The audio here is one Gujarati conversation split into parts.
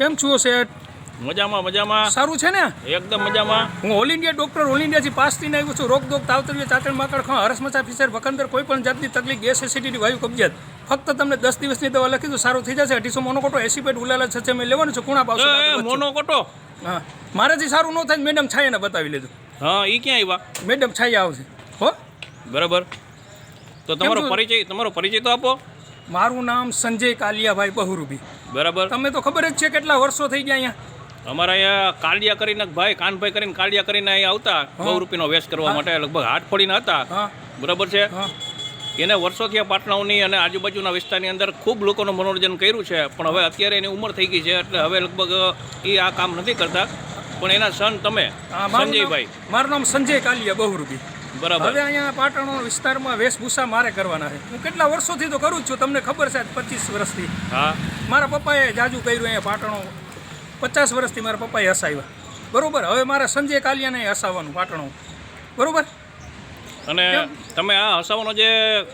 કેમ છો શેઠ મજામાં મજામાં. સારું છે ને? એકદમ મજામાં. હું ઓલ ઇન્ડિયા ડોક્ટર ઓલ ઇન્ડિયાથી પાસ થઈને આવ્યો છું. રોગ દોગ તાવતરીય ચાતણ માકડ ખા હરસમસા ફિસર ભકંદર કોઈ પણ જાતની તકલીફ ગેસ એસિડિટી વાયુ કબજિયાત. ફક્ત તમને દસ દિવસની દવા લખી દો સારું થઈ જશે. અઢીસો મોનોકોટો એસી પેટ ઉલાલા છે મેં લેવાનું છે. કુણા પાવશો મોનોકોટો મોનો કોટો હા. મારાથી સારું ન થાય મેડમ છાયાને બતાવી લીધું હા એ ક્યાં આવ્યા મેડમ છાયા આવશે. હો? બરાબર. તો તમારો પરિચય તમારો પરિચય તો આપો. મારું નામ સંજય કાલિયાભાઈ બહુરૂબી બરાબર. તમે તો ખબર જ છે કેટલા વર્ષો થઈ ગયા અહીંયા? અમારા અહીંયા કાલિયા કરીને ભાઈ કાનભાઈ કરીને કાલિયા કરીને અહીંયા આવતા. બહુ રૂપિયાનો વેસ્ટ કરવા માટે લગભગ હાથ ફોડીને હતા બરાબર છે? એને વર્ષોથી આ પાટણાઓની અને આજુબાજુના વિસ્તારની અંદર ખૂબ લોકોનું મનોરંજન કર્યું છે. પણ હવે અત્યારે એની ઉંમર થઈ ગઈ છે એટલે હવે લગભગ એ આ કામ નથી કરતા. પણ એના સન તમે સંજયભાઈ. મારું નામ સંજય કાલિયા બહુરૂબી બરાબર. હવે અહીંયા પાટણ વિસ્તારમાં વેશભૂષા મારે કરવાના છે. હું કેટલા વર્ષોથી તો કરું જ છું તમને ખબર છે પચીસ વર્ષથી. હા. મારા પપ્પાએ જાજુ કર્યું અહીંયા પાટણો. પચાસ વર્ષથી મારા પપ્પાએ હસાવ્યા. બરોબર? હવે મારે સંજય કાલિયાને હસાવવાનું પાટણો. બરોબર? અને તમે આ હસાવાનો જે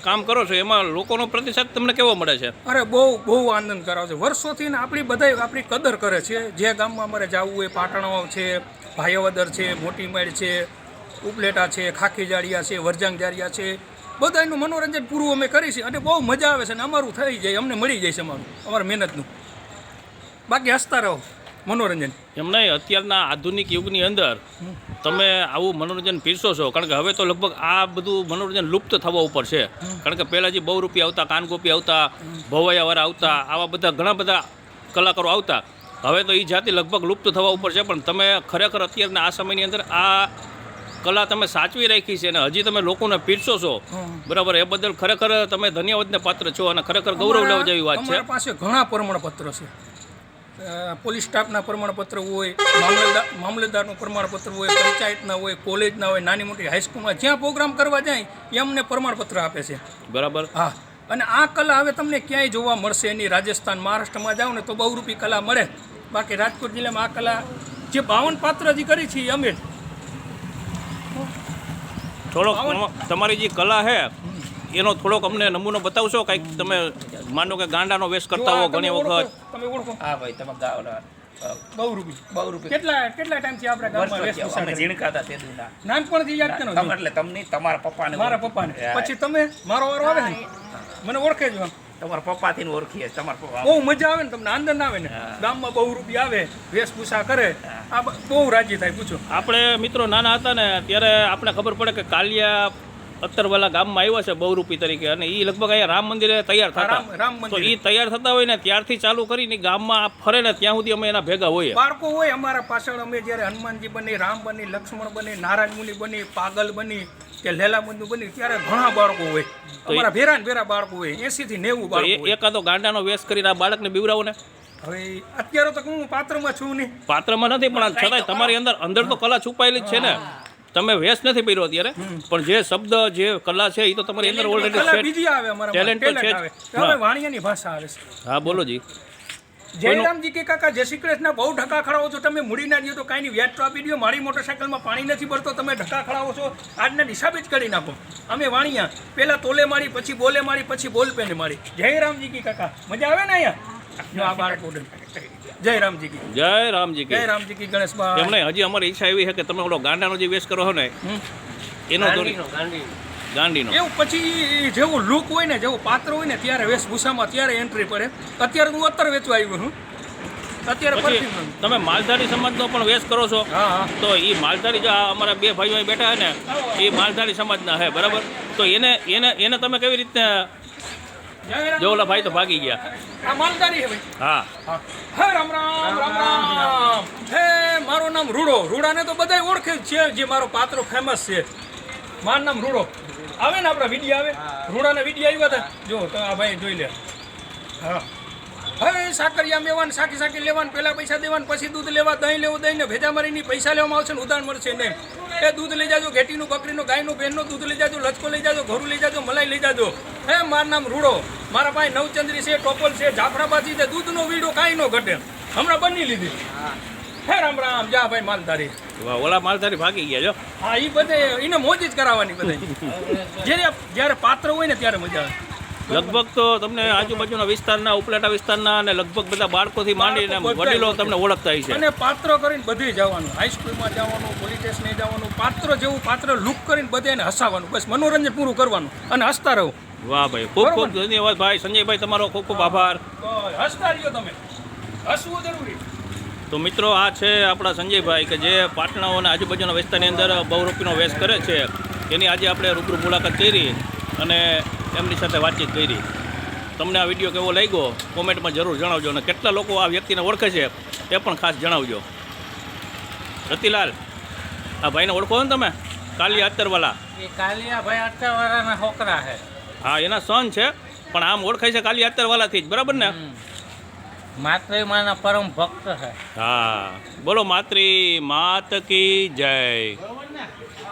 કામ કરો છો એમાં લોકોનો પ્રતિસાદ તમને કેવો મળે છે? અરે બહુ બહુ આનંદ કરાવે છે. વર્ષોથી ને આપણી બધાય આપણી કદર કરે છે. જે ગામમાં અમારે જવું હોય પાટણો છે ભાયવદર છે મોટી મેળ છે ઉપલેટા છે ખાખી જાળિયા છે વરજાંગ જાળિયા છે. બધાનું મનોરંજન પૂરું અમે કરી છે અને બહુ મજા આવે છે ને અમારું થઈ જાય અમને મળી જાય છે અમારું અમારા મહેનતનું. બાકી હસતા રહો મનોરંજન. એમ નહીં અત્યારના આધુનિક યુગની અંદર તમે આવું મનોરંજન પીરસો છો કારણ કે હવે તો લગભગ આ બધું મનોરંજન લુપ્ત થવા ઉપર છે. કારણ કે પહેલાં જે બહુ રૂપિયા આવતા કાનગોપી આવતા ભવાયાવાળા આવતા આવા બધા ઘણા બધા કલાકારો આવતા. હવે તો એ જાતિ લગભગ લુપ્ત થવા ઉપર છે પણ તમે ખરેખર અત્યારના આ સમયની અંદર આ કલા તમે સાચવી રાખી છે અને હજી તમે લોકોને પીરસો છો. બરાબર એ બદલ ખરેખર તમે ધન્યવાદને પાત્ર છો અને ખરેખર ગૌરવ લેવા જેવી વાત છે. પાસે ઘણા પ્રમાણપત્રો છે. પોલીસ સ્ટાફના પ્રમાણપત્ર હોય મામલતદાર મામલતદારનું પ્રમાણપત્ર હોય પંચાયતના હોય કોલેજના હોય નાની મોટી હાઈસ્કૂલમાં જ્યાં પ્રોગ્રામ કરવા જાય એ અમને પ્રમાણપત્ર આપે છે. બરાબર. હા. અને આ કલા હવે તમને ક્યાંય જોવા મળશે એની રાજસ્થાન મહારાષ્ટ્રમાં જાઓ ને તો બહુરૂપી કલા મળે. બાકી રાજકોટ જિલ્લામાં આ કલા જે બાવન પાત્ર જે કરી છે એ અમે. થોડોક તમારી જે કલા છે એનો થોડોક અમને નમૂનો બતાવશો? કંઈક તમે માનો કે ગાંડાનો વેશ કરતા હો ઘણી વખત. તમે ઓળખો. હા ભાઈ તમે ગાવ ના બહુરૂપી બહુ રૂપિયા. કેટલા કેટલા ટાઈમથી આપણે ગામમાં વર્ષો અમે ઝીણકા હતા તે દુના. નાનપણથી યાદ કરો એટલે તમને તમારા પપ્પાને મારા પપ્પાને. પછી તમે મારો વારો આવે ને મને ઓળખે જ. તમારા પપ્પાથી ઓળખીએ તમારા બહુ મજા આવે ને તમને આનંદ આવે ને. ગામમાં બહુ રૂપિયા આવે વેશભૂષા કરે. આ બ- બહુ રાજી થાય પૂછો. આપણે મિત્રો નાના હતા ને ત્યારે આપણે ખબર પડે કે કાલિયા અત્તરવાલા ગામમાં આવ્યા છે બહુરૂપી તરીકે. અને એ લગભગ અહીંયા રામ મંદિરે તૈયાર થતા. તો એ તૈયાર થતા હોય ને ત્યારથી ચાલુ કરીને ગામમાં ફરે ને ત્યાં સુધી અમે એના ભેગા હોઈએ. બાળકો હોય અમારા પાછળ અમે જ્યારે હનુમાનજી બની રામ બની લક્ષ્મણ બની નારાયણ મુનિ બની પાગલ બની કે લેલાબંધુ બની ત્યારે ઘણા બાળકો હોય. અમારા ભેરા ને ભેરા બાળકો હોય એસી થી નેવું બાળકો એકાદો ગાંડાનો વેશ કરીને આ બાળકને બીવરાવો ને હવે અત્યારે તો હું પાત્રમાં છું નહીં પાત્રમાં નથી પણ છતાંય તમારી અંદર અંદર તો કલા છુપાયેલી જ છે ને. તમે વેશ નથી પહેર્યો અત્યારે પણ જે શબ્દ જે કલા છે એ તો તમારી અંદર ઓલરેડી કલા બીજી આવે અમારા talent તો છે જ. હવે વાણિયાની ભાષા આવે છે. હા બોલો જી. જયરામજી કે કાકા જય શ્રી કૃષ્ણ બહુ ઢકા ખડાવો છો તમે મૂડી ના દો તો કાંઈ નહીં. વ્યાજ તો આપી દો મારી મોટરસાઇકલમાં પાણી નથી ભરતો તમે ઢકા ખડાવો છો. આજના હિસાબે જ કરી નાખો. અમે વાણિયા. પહેલાં તોલે મારી પછી બોલે મારી પછી બોલ પેને મારી. જયરામજી કી કાકા. મજા આવે ને અહીંયા? જો આ બાળકો જય રામજી કી. જય રામજી જય કે રામજી કી ગણેશ હજી અમારી ઈચ્છા એવી છે કે તમે ઓલો ગાંડાનો જે વેશ કરો છો ને એનો દોરી ગાંડીનો. એવું પછી જેવું લુક હોય ને જેવું પાત્ર હોય ને ત્યારે વેશભૂષામાં ત્યારે એન્ટ્રી પડે. અત્યારે હું અત્તર વેચવા આવ્યો છું. અત્યારે પછી તમે માલધારી સમાજનો પણ વેશ કરો છો. હા હા. તો એ માલધારી જો અમારા બે ભાઈઓ અહીં બેઠા હે ને એ માલધારી સમાજના છે બરાબર? તો એને એને એને તમે કેવી રીતના જય જો ઓલા ભાઈ તો ભાગી ગયા. આ માલધારી હે ભાઈ. હા. હે. રામ રામ રામ રામ હે મારું નામ રૂડો. રૂડાને તો બધાય ઓળખે જ છે જે મારો પાત્રો ફેમસ છે. મારું નામ રૂડો. આવે ને આપણા વીડિયો આવે? રૂડાના વીડિયો આવ્યા હતા? જો તો આ ભાઈ જોઈ લે. હા. હવે સાકરિયા મેવાન સાકી સાકી લેવાન પહેલા પૈસા દેવાન પછી દૂધ લેવા દહીં લેવું દહીં ને ભેજા મારીની પૈસા લેવામાં આવશે ને ઉદાહરણ મળશે નહીં એ દૂધ લઈ જાજો ઘેટીનું બકરીનું ગાયનું ભેનનું દૂધ લઈ જાજો લચકો લઈ જાજો ઘરું લઈ જાજો મલાઈ લઈ જાજો. હે મારું નામ રૂડો. મારા ભાઈ નવચંદ્રી છે ટોપલ છે જાફરાબાદી છે દૂધનો વીડો કાંઈ ન ઘટે. હમણાં બની લીધી. હે રામ રામ જા ભાઈ માલધારી. વાહ, ઓલા માલધારી ભાગી ગયા જો. હા એ બધે એને મોજ જ કરાવવાની બધે જ્યારે જ્યારે પાત્ર હોય ને ત્યારે મજા આવે. લગભગ તો તમને આજુબાજુના વિસ્તારના ઉપલેટા વિસ્તારના અને લગભગ બધા બાળકોથી માંડીને વડીલો. તમને ઓળખતા છે અને પાત્ર કરીને બધે જવાનું. હાઈસ્કૂલમાં જવાનું પોલીસ સ્ટેશને જવાનું પાત્ર જેવું પાત્ર લુક કરીને બધે હસાવવાનું. બસ મનોરંજન પૂરું કરવાનું અને હસતા રહો. વાહ ભાઈ ખૂબ ખૂબ ધન્યવાદ ભાઈ. સંજયભાઈ તમારો ખૂબ ખૂબ આભાર. હસતા રહ્યો તમે. હસવું જરૂરી. તો મિત્રો આ છે આપણા સંજયભાઈ કે જે પાટણાઓ અને આજુબાજુના વિસ્તારની અંદર બહુરૂપીનો વેશ કરે છે. એની આજે આપણે રૂબરૂ મુલાકાત કરી અને એમની સાથે વાતચીત કરી. તમને આ વીડિયો કેવો લાગ્યો? કોમેન્ટમાં જરૂર જણાવજો અને કેટલા લોકો આ વ્યક્તિને ઓળખે છે એ પણ ખાસ જણાવજો. રતિલાલ આ ભાઈને ઓળખો ને તમે? કાલી અત્તરવાલા. એ કાલિયા ભાઈ છોકરા છે. હા એના સન છે પણ આમ ઓળખાય છે કાલી અત્તરવાલાથી જ બરાબર ને? માતૃમાના પરમ ભક્ત હા બોલો માત્રી માત કી જય.